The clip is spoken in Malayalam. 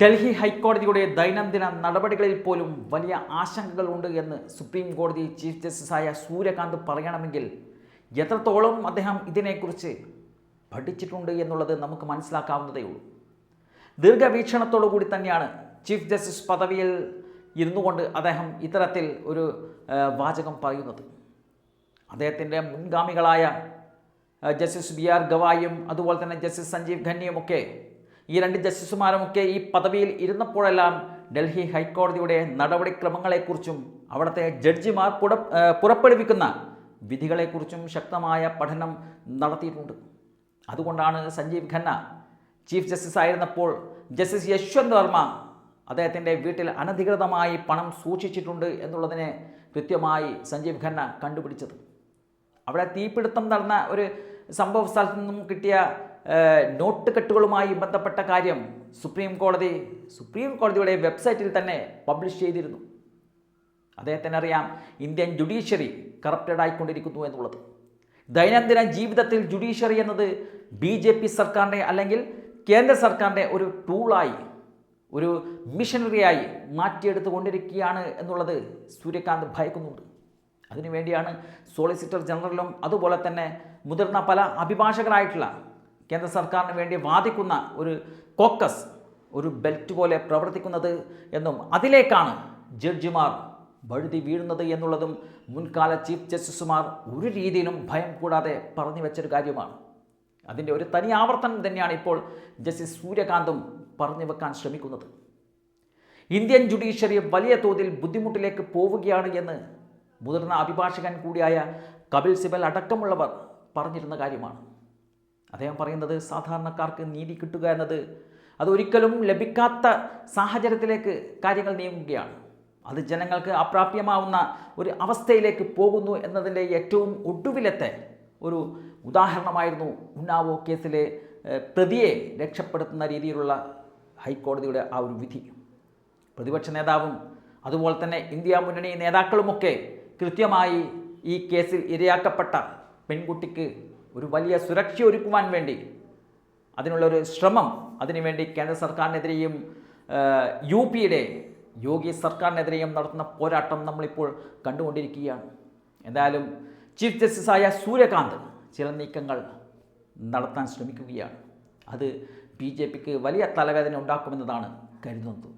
ഡൽഹി ഹൈക്കോടതിയുടെ ദൈനംദിന നടപടികളിൽ പോലും വലിയ ആശങ്കകൾ ഉണ്ട് എന്ന് സുപ്രീം കോടതി ചീഫ് ജസ്റ്റിസായ സൂര്യകാന്ത് പറയണമെങ്കിൽ എത്രത്തോളം അദ്ദേഹം ഇതിനെക്കുറിച്ച് പഠിച്ചിട്ടുണ്ട് എന്നുള്ളത് നമുക്ക് മനസ്സിലാക്കാവുന്നതേ ഉള്ളൂ. ദീർഘവീക്ഷണത്തോടു കൂടി തന്നെയാണ് ചീഫ് ജസ്റ്റിസ് പദവിയിൽ ഇരുന്നു കൊണ്ട് അദ്ദേഹം ഇത്തരത്തിൽ ഒരു വാചകം പറയുന്നത്. അദ്ദേഹത്തിന്റെ മുൻഗാമികളായ ജസ്റ്റിസ് ബി ആർ ഗവായും അതുപോലെ തന്നെ ജസ്റ്റിസ് സഞ്ജീവ് ഖന്നയുമൊക്കെ ഈ രണ്ട് ജസ്റ്റിസുമാരുമൊക്കെ ഈ പദവിയിൽ ഇരുന്നപ്പോഴെല്ലാം ഡൽഹി ഹൈക്കോടതിയുടെ നടപടിക്രമങ്ങളെക്കുറിച്ചും അവിടുത്തെ ജഡ്ജിമാർ പുറ പുറപ്പെടുവിക്കുന്ന വിധികളെക്കുറിച്ചും ശക്തമായ പഠനം നടത്തിയിട്ടുണ്ട്. അതുകൊണ്ടാണ് സഞ്ജീവ് ഖന്ന ചീഫ് ജസ്റ്റിസ് ആയിരുന്നപ്പോൾ ജസ്റ്റിസ് യശ്വന്ത് വർമ്മ അദ്ദേഹത്തിന്റെ വീട്ടിൽ അനധികൃതമായി പണം സൂക്ഷിച്ചിട്ടുണ്ട് എന്നുള്ളതിനെ കൃത്യമായി സഞ്ജീവ് ഖന്ന കണ്ടുപിടിച്ചത്. അവിടെ തീപിടുത്തം നടന്ന ഒരു സംഭവ സ്ഥലത്തു നിന്നും കിട്ടിയ നോട്ട് കെട്ടുകളുമായി ബന്ധപ്പെട്ട കാര്യം സുപ്രീം കോടതി സുപ്രീം കോടതിയുടെ വെബ്സൈറ്റിൽ തന്നെ പബ്ലിഷ് ചെയ്തിരുന്നു. അദ്ദേഹത്തിന് അറിയാം ഇന്ത്യൻ ജുഡീഷ്യറി കറപ്റ്റഡ് ആയിക്കൊണ്ടിരിക്കുന്നു എന്നുള്ളത്. ദൈനംദിന ജീവിതത്തിൽ ജുഡീഷ്യറി എന്നത് ബി ജെ പി സർക്കാരിന്റെ അല്ലെങ്കിൽ കേന്ദ്ര സർക്കാരിന്റെ ഒരു ടൂളായി ഒരു മിഷനറിയായി മാറ്റിയെടുത്തു കൊണ്ടിരിക്കുകയാണ് എന്നുള്ളത് സൂര്യകാന്ത് ഭയക്കുന്നുണ്ട്. അതിനുവേണ്ടിയാണ് സോളിസിറ്റർ ജനറലും അതുപോലെ തന്നെ മുതിർന്ന പല അഭിഭാഷകരായിട്ടുള്ള കേന്ദ്ര സർക്കാരിന് വേണ്ടി വാദിക്കുന്ന ഒരു കോക്കസ് ഒരു ബെൽറ്റ് പോലെ പ്രവർത്തിക്കുന്നത് എന്നും അതിലേക്കാണ് ജഡ്ജിമാർ വഴുതി വീഴുന്നത് എന്നുള്ളതും മുൻകാല ചീഫ് ജസ്റ്റിസുമാർ ഒരു രീതിയിലും ഭയം കൂടാതെ പറഞ്ഞു വെച്ചൊരു കാര്യമാണ്. അതിന്റെ ഒരു തനി ആവർത്തനം തന്നെയാണ് ഇപ്പോൾ ജസ്റ്റിസ് സൂര്യകാന്തും പറഞ്ഞു വെക്കാൻ ശ്രമിക്കുന്നത്. ഇന്ത്യൻ ജുഡീഷ്യറി വലിയ തോതിൽ ബുദ്ധിമുട്ടിലേക്ക് പോവുകയാണ് എന്ന് മുതിർന്ന അഭിഭാഷകൻ കൂടിയായ കപിൽ സിബൽ അടക്കമുള്ളവർ പറഞ്ഞിരുന്ന കാര്യമാണ്. അദ്ദേഹം പറയുന്നത് സാധാരണക്കാർക്ക് നീതി കിട്ടുക എന്നത് അതൊരിക്കലും ലഭിക്കാത്ത സാഹചര്യത്തിലേക്ക് കാര്യങ്ങൾ നീങ്ങുകയാണ്. അത് ജനങ്ങൾക്ക് അപ്രാപ്യമാവുന്ന ഒരു അവസ്ഥയിലേക്ക് പോകുന്നു എന്നതിന്റെ ഏറ്റവും ഒടുവിലത്തെ ഒരു ഉദാഹരണമായിരുന്നു ഉന്നാവോ കേസിലെ പ്രതിയെ രക്ഷപ്പെടുത്തുന്ന രീതിയിലുള്ള ഹൈക്കോടതിയുടെ ആ ഒരു വിധി. പ്രതിപക്ഷ നേതാവും അതുപോലെ തന്നെ ഇന്ത്യ മുന്നണി നേതാക്കളുമൊക്കെ കൃത്യമായി ഈ കേസിൽ ഇരയാക്കപ്പെട്ട പെൺകുട്ടിക്ക് ഒരു വലിയ സുരക്ഷ ഒരുക്കുവാൻ വേണ്ടി അതിനുള്ള ഒരു ശ്രമം അതിനുവേണ്ടി കേന്ദ്ര സർക്കാരിനെതിരെയും യു പിയുടെ യോഗി സർക്കാരിനെതിരെയും നടത്തുന്ന പോരാട്ടം നമ്മളിപ്പോൾ കണ്ടുകൊണ്ടിരിക്കുകയാണ്. എന്തായാലും ചീഫ് ജസ്റ്റിസായ സൂര്യകാന്ത് ചില നീക്കങ്ങൾ നടത്താൻ ശ്രമിക്കുകയാണ്. അത് ബി ജെ പിക്ക് വലിയ തലവേദന ഉണ്ടാക്കുമെന്നതാണ് കരുതുന്നത്.